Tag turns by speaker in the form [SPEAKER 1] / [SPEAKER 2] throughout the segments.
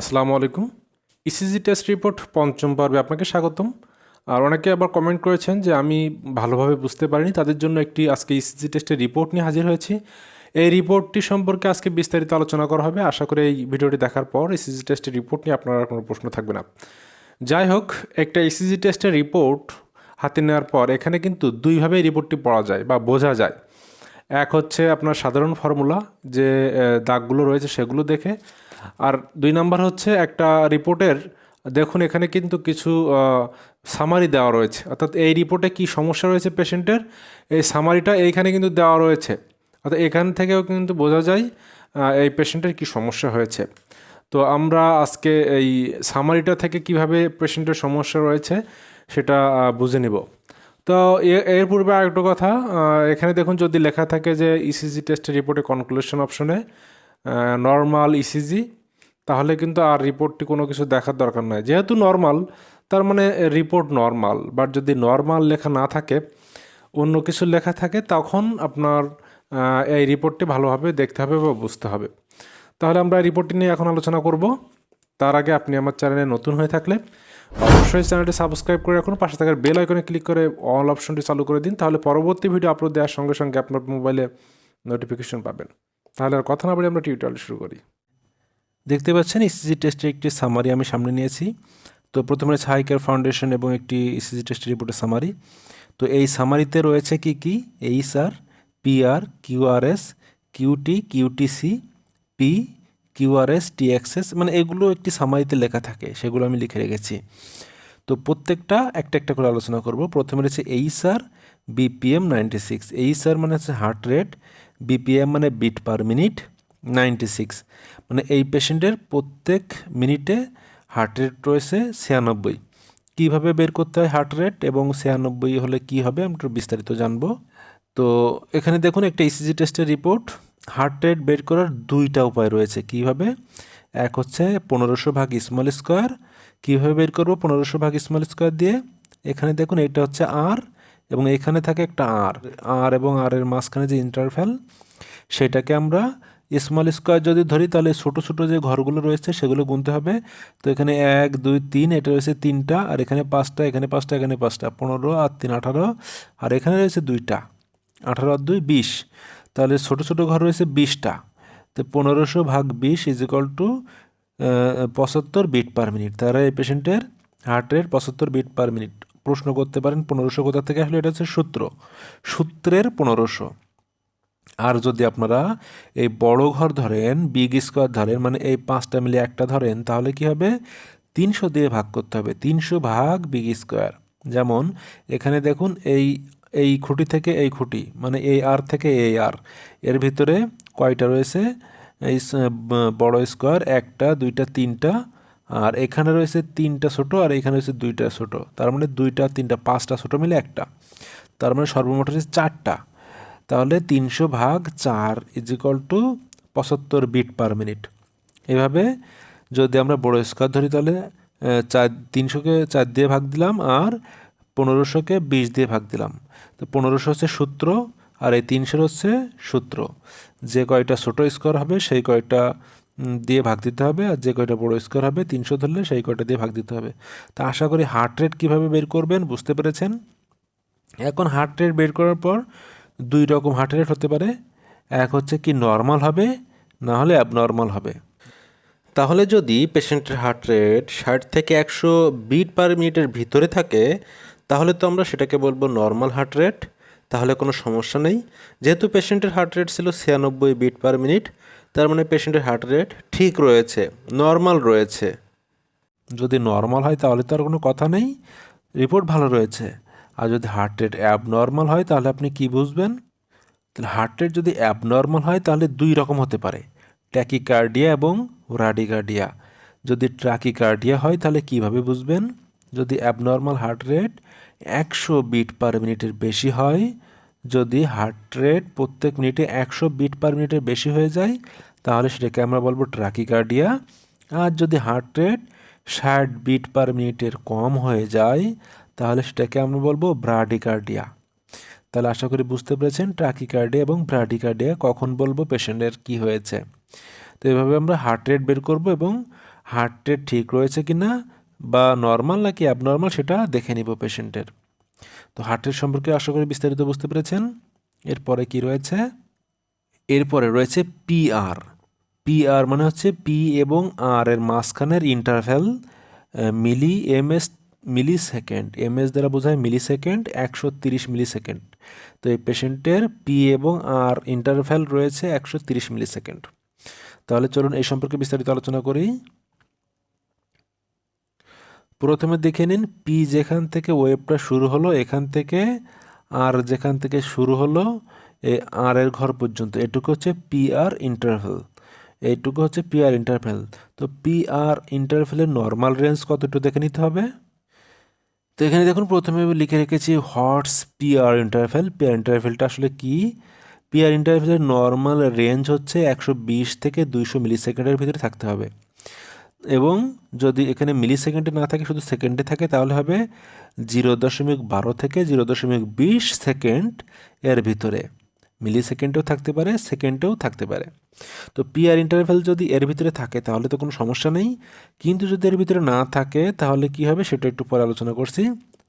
[SPEAKER 1] আসসালামু আলাইকুম। ECG test report পঞ্চম পর্বে আপনাকে স্বাগতম। আর অনেকে আবার কমেন্ট করেছেন যে আমি ভালোভাবে বুঝতে পারিনি, তাদের জন্য একটি আজকে ইসিজি টেস্টের রিপোর্ট নিয়ে হাজির হয়েছি। এই রিপোর্টটি সম্পর্কে আজকে বিস্তারিত আলোচনা করা হবে। আশা করি এই ভিডিওটি দেখার পর ইসিজি টেস্টের রিপোর্ট নিয়ে আপনার কোনো প্রশ্ন থাকবে না। যাই হোক, একটা ইসিজি টেস্টের রিপোর্ট হাতে নেওয়ার পর এখানে কিন্তু দুইভাবে রিপোর্টটি পড়া যায় বা বোঝা যায়। এক হচ্ছে আপনার সাধারণ ফর্মুলা যে দাগগুলো রয়েছে সেগুলো দেখে। আর দুই নাম্বার হচ্ছে একটা রিপোর্টের, দেখুন এখানে কিন্তু কিছু সামারি দেওয়া রয়েছে। অর্থাৎ এই রিপোর্টে কি সমস্যা রয়েছে পেশেন্টের? এই সামারিটা এইখানে কিন্তু দেওয়া রয়েছে। অর্থাৎ এখান থেকেও কিন্তু বোঝা যায় এই পেশেন্টের কি সমস্যা হয়েছে। তো আমরা আজকে এই সামারিটা থেকে কীভাবে পেশেন্টের সমস্যা রয়েছে সেটা বুঝে নিব। তো এর পূর্বে আরেকটা কথা এখানে দেখুন যদি লেখা থাকে যে ইসিজি টেস্টের রিপোর্টে কনক্লুশন অপশনে নর্মাল ইসিজি তাহলে কিন্তু আর রিপোর্টটি কোনো কিছু দেখার দরকার নয় যেহেতু নর্মাল তার মানে রিপোর্ট নর্মাল বাট যদি নর্মাল লেখা না থাকে, অন্য কিছু লেখা থাকে, তখন আপনার এই রিপোর্টটি ভালোভাবে দেখতে হবে বা বুঝতে হবে। তাহলে আমরা রিপোর্টটি নিয়ে এখন আলোচনা করব। তার আগে আপনি আমার চ্যানেলে নতুন হয়ে থাকলে অবশ্যই চ্যানেলটি সাবস্ক্রাইব করে রাখুন। পাশে থাকার বেল আইকনে ক্লিক করে অল অপশনটি চালু করে দিন। তাহলে পরবর্তী ভিডিও আপলোড দেওয়ার সঙ্গে সঙ্গে আপনার মোবাইলে নোটিফিকেশন পাবেন। তাহলে আর কথা না বলে আমরা টিউটোরিয়াল শুরু করি। দেখতে পাচ্ছেন ইসিজি টেস্টের একটি সামারি আমি সামনে নিয়েছি। তো প্রথমে হাই কেয়ার ফাউন্ডেশন এবং একটি ইসিজি টেস্টের রিপোর্টের সামারি তো এই সামারিতে রয়েছে কি কি? H R PR QRS QT QTc P QRS TXS মানে এগুলো একটি সামারিতে লেখা থাকে, সেগুলো আমি লিখে রেখেছি। তো প্রত্যেকটা একটা একটা করে আলোচনা করব। প্রথমে রয়েছে HR BPM ninety six H R মানে হচ্ছে হার্ট রেট বিপিএম মানে beat per minute ninety six মানে এই পেশেন্টের প্রত্যেক মিনিটে হার্ট রেট রয়েছে ছিয়ানব্বই। কীভাবে বের করতে হয় হার্ট রেট এবং ছিয়ানব্বই হলে কি হবে আমরা একটু বিস্তারিত জানব। তো এখানে দেখুন একটা ইসিজি টেস্টের রিপোর্ট হার্ট রেট বের করার দুইটা উপায় রয়েছে কীভাবে? এক হচ্ছে পনেরোশো ভাগ স্মল স্কোয়ার কীভাবে বের করব পনেরোশো ভাগ স্মল স্কোয়ার দিয়ে? এখানে দেখুন এটা হচ্ছে আর এবং এখানে থাকে একটা আর আর এবং আর এর মাঝখানে যে ইন্টারভ্যাল সেটাকে আমরা স্মল স্কোয়ার যদি ধরি, তাহলে ছোটো ছোটো যে ঘরগুলো রয়েছে, সেগুলো গুনতে হবে। তো এখানে এক, দুই, তিন, এটা রয়েছে তিনটা, আর এখানে পাঁচটা এখানে পাঁচটা এখানে পাঁচটা, পনেরো আর তিন, আঠারো, আর এখানে রয়েছে দুইটা, আঠারো আর দুই, বিশ। তাহলে ছোটো ছোটো ঘর রয়েছে বিশটা। তো পনেরোশো ভাগ বিশ ইজ ইকাল টু পঁচাত্তর বিট পার মিনিট তারা এই পেশেন্টের হার্ট রেট পঁচাত্তর বিট পার মিনিট প্রশ্ন করতে পারেন, পনেরোশো কোথা থেকে আসলে? এটা হচ্ছে সূত্র। সূত্রের পনেরোশো। আর যদি আপনারা এই বড় ঘর ধরেন বিগ স্কোয়ার ধরেন মানে এই পাঁচটা মিলে একটা ধরেন, তাহলে কি হবে? তিনশো দিয়ে ভাগ করতে হবে, তিনশো ভাগ বিগ স্কোয়ার যেমন এখানে দেখুন এই এই খুঁটি থেকে এই খুঁটি মানে এই আর থেকে এই আর। এর ভিতরে কয়টা রয়েছে? এই বড় স্কোয়ার একটা, দুইটা, তিনটা, আর এখানে রয়েছে তিনটা ছোট আর এখানে রয়েছে দুইটা ছোট। তার মানে দুইটা, তিনটা, পাঁচটা ছোট মিলে একটা। তার মানে সর্বমোট হচ্ছে চারটা। তাহলে তিনশো ভাগ চার ইজ ইকাল টু পঁচাত্তর বিট পার মিনিট এভাবে যদি আমরা বড় স্কোয়ার ধরি তাহলে চার, তিনশোকে চার দিয়ে ভাগ দিলাম আর পনেরোশোকে বিশ দিয়ে ভাগ দিলাম। তো পনেরোশো হচ্ছে সূত্র আর এই তিনশোর হচ্ছে সূত্র। যে কয়টা ছোটো স্কোয়ার হবে সেই কয়টা দিয়ে ভাগ দিতে হবে আর যে কয়টা বড় স্কোয়ার হবে তিনশো ধরলে সেই কয়টা দিয়ে ভাগ দিতে হবে। তা আশা করি হার্ট রেট কীভাবে বের করবেন বুঝতে পেরেছেন? এখন হার্ট রেট বের করার পর দুই রকম হার্ট রেট হতে পারে। এক হচ্ছে কি নর্মাল হবে, না হলে অ্যাবনর্মাল হবে। তাহলে যদি পেশেন্টের হার্ট রেট ষাট থেকে একশো বিট পার মিনিটের ভিতরে থাকে, তাহলে তো আমরা সেটাকে বলব নর্মাল হার্ট রেট তাহলে কোনো সমস্যা নেই। যেহেতু পেশেন্টের হার্ট রেট ছিল ছিয়ানব্বই বিট পার মিনিট তার মানে পেশেন্টের হার্ট রেট ঠিক রয়েছে নর্মাল রয়েছে। যদি নর্মাল হয় তাহলে তো আর কোনো কথা নেই। রিপোর্ট ভালো রয়েছে। আর যদি হার্ট রেট অ্যাবনর্মাল হয়, তাহলে আপনি কি বুঝবেন? তাহলে হার্ট রেট যদি অ্যাবনর্মাল হয়, তাহলে দুই রকম হতে পারে। ট্যাকিকার্ডিয়া এবং রাডিকার্ডিয়া যদি ট্রাকিকার্ডিয়া হয়, তাহলে কীভাবে বুঝবেন? যদি অ্যাবনর্মাল হার্ট রেট একশো বিট পার মিনিটের বেশি হয়, যদি হার্ট রেট প্রত্যেক মিনিটে একশো বিট পার মিনিটের বেশি হয়ে যায়, তাহলে সেটাকে আমরা বলব ট্রাকিকার্ডিয়া আর যদি হার্ট রেট ষাট বিট পার মিনিটের কম হয়ে যায় তাহলে সেটাকে আমরা বলব ব্রাডিকার্ডিয়া। তাহলে আশা করি বুঝতে পেরেছেন ট্রাকিকার্ডিয়া এবং ব্রাডিকার্ডিয়া কখন বলব, পেশেন্টের কি হয়েছে। তো এভাবে আমরা হার্ট রেট বের করব এবং হার্ট রেট ঠিক রয়েছে কি না বা নর্মাল নাকি অ্যাবনর্মাল সেটা দেখে নিব পেশেন্টের। তো হার্ট রেট সম্পর্কে আশা করি বিস্তারিত বুঝতে পেরেছেন। এরপরে কি রয়েছে? এরপরে রয়েছে পিআর পিআর মানে হচ্ছে পি এবং আর এর মাঝখানের interval milli MS millisecond MS দ্বারা বোঝায় মিলি সেকেন্ড একশো তিরিশ মিলি সেকেন্ড তো এই পেশেন্টের পি এবং আর ইন্টারভ্যাল রয়েছে একশো তিরিশ মিলি সেকেন্ড তাহলে চলুন এই সম্পর্কে বিস্তারিত আলোচনা করি। প্রথমে দেখে নিন পি যেখান থেকে ওয়েবটা শুরু হলো, এখান থেকে আর যেখান থেকে শুরু হলো এ আর এর ঘর পর্যন্ত। এটুকু হচ্ছে পি আর ইন্টারভেল এইটুকু হচ্ছে পি আর ইন্টারভেল তো পি আর ইন্টারভেলের নর্মাল রেঞ্জ কতটুকু দেখে নিতে হবে? তো এখানে দেখুন প্রথমে লিখে রেখেছি হটস পিয়ার ইন্টারভেল পি ইন্টারভেলটা আসলে কি? পিয়ার ইন্টারভেলের নর্মাল রেঞ্জ হচ্ছে একশো বিশ থেকে দুইশো মিলি সেকেন্ডের ভিতরে থাকতে হবে। এবং যদি এখানে মিলি সেকেন্ডে না থাকে, শুধু সেকেন্ডে থাকে, তাহলে হবে জিরো দশমিক বারো থেকে জিরো দশমিক বিশ সেকেন্ড এর ভিতরে। মিলি সেকেন্ডেও থাকতে পারে, সেকেন্ডেও থাকতে পারে। তো পি আর ইন্টারভেল যদি এর ভিতরে থাকে, তাহলে তো কোনো সমস্যা নেই। কিন্তু যদি এর ভিতরে না থাকে, তাহলে কি হবে? সেটা একটু পরে আলোচনা করছি।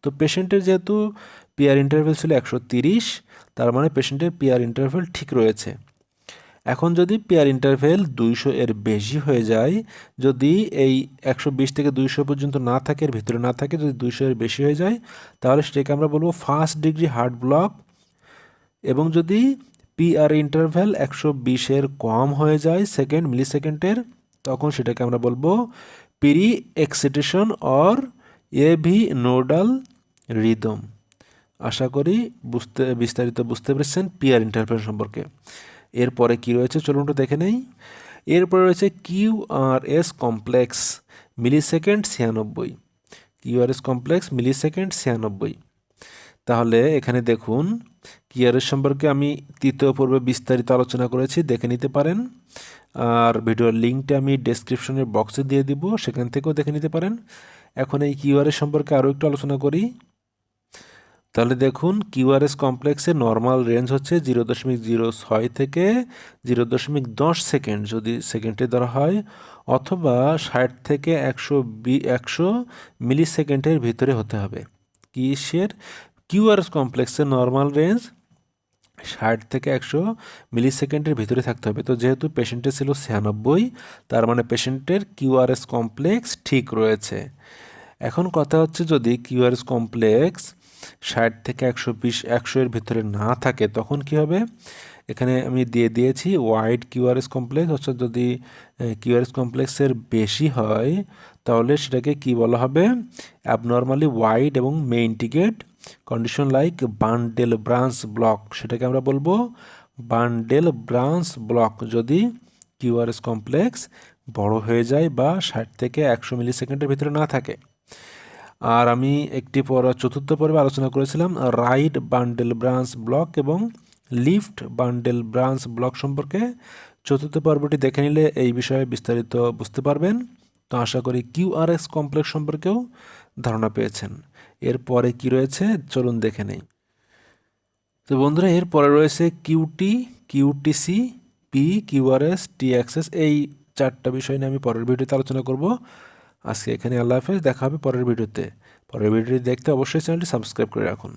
[SPEAKER 1] তো পেশেন্টের যেহেতু পি আর ইন্টারভেল ছিল একশো তিরিশ, তার মানে পেশেন্টের পি আর ইন্টারভেল ঠিক রয়েছে। এখন যদি পেয়ার ইন্টারভেল দুইশো এর বেশি হয়ে যায়, যদি এই একশো বিশ থেকে দুইশো পর্যন্ত না থাকে, এর ভিতরে না থাকে, যদি দুইশো এর বেশি হয়ে যায়, তাহলে সেটাকে আমরা বলব ফার্স্ট ডিগ্রি হার্ট ব্লক এবং যদি পিআর ইন্টারভ্যাল একশো বিশের কম হয়ে যায় সেকেন্ড মিলি সেকেন্ডের তখন সেটাকে আমরা বলব pre excitation or AV nodal rhythm আশা করি বুঝতে, বিস্তারিত বুঝতে পেরেছেন পিআর ইন্টারভেল সম্পর্কে। এরপরে কি রয়েছে? চলুন একটু দেখে নেই। এরপরে রয়েছে Q R S complex millisecond ছিয়ানব্বই। Q R S complex millisecond ছিয়ানব্বই। তাহলে এখানে দেখুন কিউআরএস সম্পর্কে আমি তৃতীয় পর্বে বিস্তারিত আলোচনা করেছি, দেখে নিতে পারেন। আর ভিডিওর লিঙ্কটা আমি ডেসক্রিপশনের বক্সে দিয়ে দিব, সেখান থেকেও দেখে নিতে পারেন। এখন এই কিউআরএস সম্পর্কে আরও একটু আলোচনা করি। তাহলে দেখুন, কিউআরএস কমপ্লেক্সের নর্মাল রেঞ্জ হচ্ছে জিরো দশমিক জিরো ছয় থেকে জিরো দশমিক দশ সেকেন্ড, যদি সেকেন্ডে ধরা হয়, অথবা ষাট থেকে একশো বি, একশো মিলি সেকেন্ডের ভিতরে হতে হবে। কিসের? কিউআরএস কমপ্লেক্সের নর্মাল রেঞ্জ ষাট থেকে একশো মিলি সেকেন্ডের ভিতরে থাকতে হবে। তো যেহেতু পেশেন্টের ছিল ছিয়ানব্বই, তার মানে পেশেন্টের কিউআরএস কমপ্লেক্স ঠিক রয়েছে। এখন কথা হচ্ছে যদি কিউআরএস কমপ্লেক্স ষাট থেকে একশো বিশ, একশো এর ভিতরে না থাকে, তখন কি হবে? এখানে আমি দিয়ে দিয়েছি ওয়াইড কিউআরএস কমপ্লেক্স অর্থাৎ যদি কিউআরএস কমপ্লেক্সের বেশি হয়, তাহলে সেটাকে কি বলা হবে? অ্যাবনর্মালি ওয়াইড এবং main মেইনটিগেট condition like bundle branch block সেটাকে আমরা বলব বান্ডেল ব্রাঞ্চ ব্লক যদি কিউআরএস কমপ্লেক্স বড় হয়ে যায় বা ষাট থেকে একশো মিলি সেকেন্ডের ভিতরে না থাকে। আর আমি একটি পর চতুর্থ পর্বে আলোচনা করেছিলাম রাইট বান্ডেল ব্রাঞ্চ ব্লক এবং লিফট বান্ডেল ব্রাঞ্চ ব্লক সম্পর্কে। চতুর্থ পর্বটি দেখে নিলে এই বিষয়ে বিস্তারিত বুঝতে পারবেন। তো আশা করি কিউআরএস কমপ্লেক্স সম্পর্কেও ধারণা পেয়েছেন। এরপরে কি রয়েছে? চলুন দেখে নেই। তো বন্ধুরা, এরপরে রয়েছে QT QTc P QRS T axis এই চারটা বিষয় নিয়ে আমি পরের ভিডিওতে আলোচনা করব। আজকে এখানে আল্লাহ হাফেজ, দেখা হবে পরের ভিডিওতে। পরের ভিডিওটি দেখতে অবশ্যই চ্যানেলটি সাবস্ক্রাইব করে রাখুন।